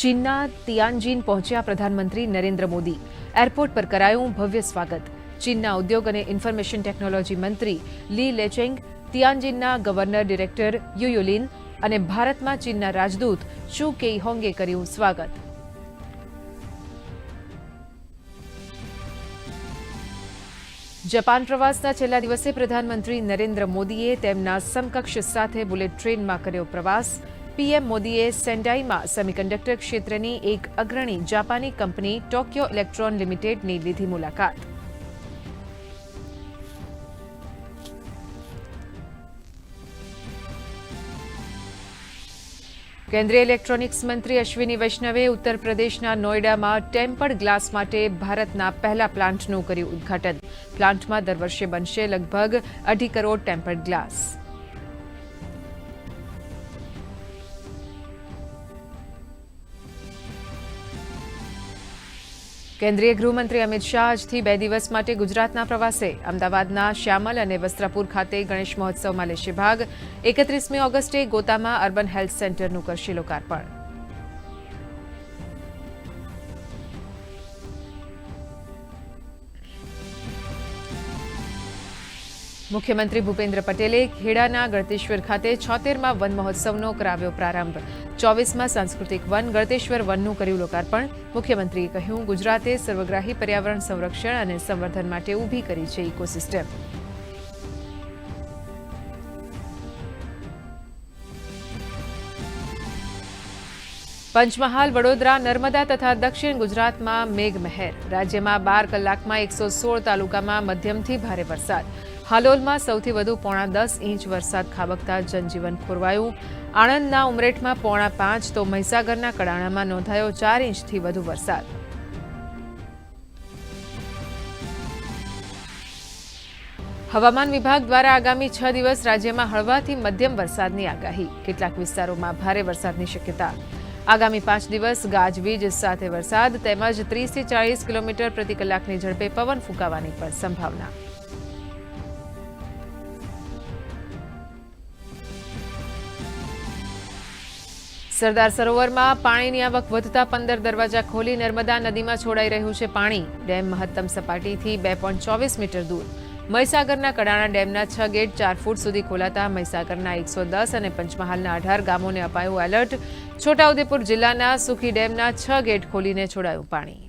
ચીનના તિયાનજીન પહોંચ્યા પ્રધાનમંત્રી નરેન્દ્ર મોદી. એરપોર્ટ પર કરાયું ભવ્ય સ્વાગત. ચીનના ઉદ્યોગ અને ઇન્ફોર્મેશન ટેકનોલોજી મંત્રી લી લેચેંગ, તિયાનજીનના ગવર્નર ડિરેક્ટર યુયુલિન અને ભારતમાં ચીનના રાજદૂત ચુ કેઈ હોંગે કર્યું સ્વાગત. જપાન પ્રવાસના છેલ્લા દિવસે પ્રધાનમંત્રી નરેન્દ્ર મોદીએ તેમના સમકક્ષ સાથે બુલેટ ટ્રેનમાં કર્યો પ્રવાસ. પીએમ મોદીએ સેન્ડાઈમાં સેમિકન્ડક્ટર ક્ષેત્રની એક અગ્રણી જાપાની કંપની ટોક્યો ઇલેક્ટ્રોન લિમિટેડની લીધી મુલાકાત. કેન્દ્રીય ઇલેક્ટ્રોનિક્સ મંત્રી અશ્વિની વૈષ્ણવે ઉત્તર પ્રદેશના નોઈડામાં ટેમ્પર્ડ ગ્લાસ માટે ભારતના પહેલા પ્લાન્ટનું કર્યું ઉદ્ઘાટન. પ્લાન્ટમાં દર વર્ષે બનશે લગભગ અઢી કરોડ ટેમ્પર્ડ ગ્લાસ. કેન્દ્રીય ગૃહમંત્રી અમિત શાહ આજથી બે દિવસ માટે ગુજરાતના પ્રવાસે. અમદાવાદના શ્યામલ અને વસ્ત્રાપુર ખાતે ગણેશ મહોત્સવમાં લેશે ભાગ. એકત્રીસમી ઓગસ્ટે ગોતામાં અર્બન હેલ્થ સેન્ટરનું કરશે લોકાર્પણ મુખ્યમંત્રી ભૂપેન્દ્ર પટેલે ખેડાના ગળતેશ્વર ખાતે છોતેરમાં વન મહોત્સવનો કરાવ્યો પ્રારંભ. ચોવીસમાં સાંસ્કૃતિક વન ગળતેશ્વર વનનું કર્યું લોકાર્પણ. મુખ્યમંત્રીએ કહ્યું, ગુજરાતે સર્વગ્રાહી પર્યાવરણ સંરક્ષણ અને સંવર્ધન માટે ઊભી કરી છે ઇકોસિસ્ટમ. પંચમહાલ, વડોદરા, નર્મદા તથા દક્ષિણ ગુજરાતમાં મેઘમહેર. રાજ્યમાં બાર કલાકમાં એકસો સોળ તાલુકામાં મધ્યમથી ભારે વરસાદ. હાલોલમાં સૌથી વધુ પોણા દસ ઇંચ વરસાદ ખાબકતા જનજીવન ખોરવાયું. આણંદના ઉમરેઠમાં પોણા પાંચ તો મહીસાગરના કડાણામાં નોંધાયો ચાર ઇંચથી વધુ વરસાદ. હવામાન વિભાગ દ્વારા આગામી છ દિવસ રાજ્યમાં હળવાથી મધ્યમ વરસાદની આગાહી. કેટલાક વિસ્તારોમાં ભારે વરસાદની શક્યતા. આગામી પાંચ દિવસ ગાજવીજ સાથે વરસાદ તેમજ ત્રીસથી ચાળીસ કિલોમીટર પ્રતિ કલાકની ઝડપે પવન ફૂંકાવાની પણ સંભાવના. સરદાર સરોવરમાં પાણીની આવક વધતા પંદર દરવાજા ખોલી નર્મદા નદીમાં છોડાઈ રહ્યું છે પાણી. ડેમ મહત્તમ સપાટીથી બે પોઈન્ટ ચોવીસ મીટર દૂર. મહીસાગરના કડાણા ડેમના છ ગેટ ચાર ફૂટ સુધી ખોલાતા મહીસાગરના એકસો દસ અને પંચમહાલના અઢાર ગામોને અપાયું એલર્ટ. છોટાઉદેપુર જિલ્લાના સુખી ડેમના છ ગેટ ખોલીને છોડાયું પાણી.